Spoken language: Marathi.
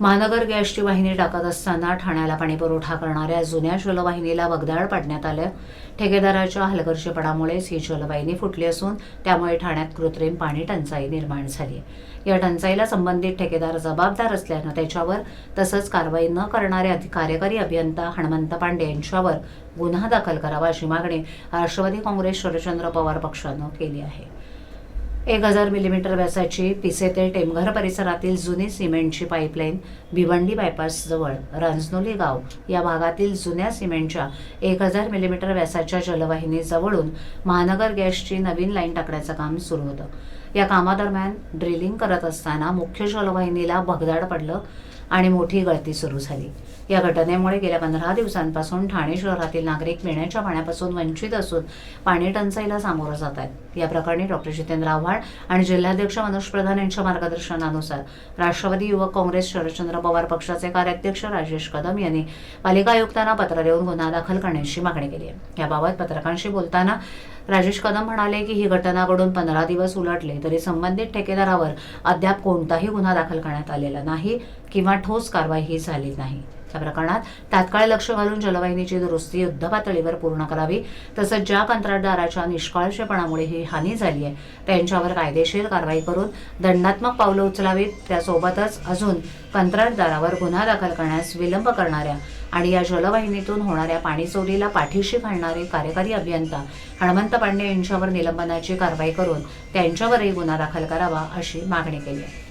महानगर गॅसची वाहिनी टाकत असताना ठाण्याला पाणीपुरवठा करणाऱ्या जुन्या जलवाहिनीला वगदाळ पाडण्यात आलं. ठेकेदाराच्या हलगर्जीपणामुळेच ही जलवाहिनी फुटली असून त्यामुळे ठाण्यात कृत्रिम पाणी टंचाई निर्माण झाली. या टंचाईला संबंधित ठेकेदार जबाबदार असल्यानं त्याच्यावर तसंच कारवाई न करणारे कार्यकारी अभियंता हणमंत पांडे यांच्यावर गुन्हा दाखल करावा अशी मागणी राष्ट्रवादी काँग्रेस शरदचंद्र पवार पक्षानं केली आहे. एक हजार मिलीमीटर व्यासाची पिसे ते टेमघर परिसरातील जुनी सिमेंटची पाईपलाईन भिवंडी बायपासजवळ रांजनोली गाव या भागातील जुन्या सिमेंटच्या एक हजार मिलीमीटर व्यासाच्या जलवाहिनीजवळून महानगर गॅसची नवीन लाईन टाकण्याचं काम सुरू होतं. या कामादरम्यान ड्रिलिंग करत असताना मुख्य जलवाहिनीला भगदाड पडलं आणि मोठी गळती सुरू झाली. या घटनेमुळे गेल्या पंधरा दिवसांपासून ठाणे शहरातील नागरिक पिण्याच्या पाण्यापासून वंचित असून पाणी टंचाईला सामोरं जात आहेत. या प्रकरणी डॉक्टर जितेंद्र आव्हाड आणि जिल्हाध्यक्ष मनोज प्रधान यांच्या मार्गदर्शनानुसार राष्ट्रवादी युवक काँग्रेस शरदचंद्र पवार पक्षाचे कार्याध्यक्ष राजेश कदम यांनी पालिका आयुक्तांना पत्र देऊन गुन्हा दाखल करण्याची मागणी केली आहे. याबाबत पत्रकारांशी बोलताना राजेश कदम म्हणाले की ही घटना घडून पंधरा दिवस उलटले तरी संबंधित ठेकेदारावर अद्याप कोणताही गुन्हा दाखल करण्यात आलेला नाही किंवा ठोस कारवाईही झाली नाही. या प्रकरणात तात्काळ लक्ष घालून जलवाहिनीची दुरुस्ती युद्धपातळीवर पूर्ण करावी तसंच ज्या कंत्राटदाराच्या निष्काळशेपणामुळे ही हानी झाली आहे त्यांच्यावर कायदेशीर कारवाई करून दंडात्मक पावलं उचलावीत. त्यासोबतच अजून कंत्राटदारावर गुन्हा दाखल करण्यास विलंब करणाऱ्या आणि या जलवाहिनीतून होणाऱ्या पाणी चोरीला पाठीशी घालणारे कार्यकारी अभियंता हणमंत पांडे यांच्यावर निलंबनाची कारवाई करून त्यांच्यावरही गुन्हा दाखल करावा अशी मागणी केली आहे.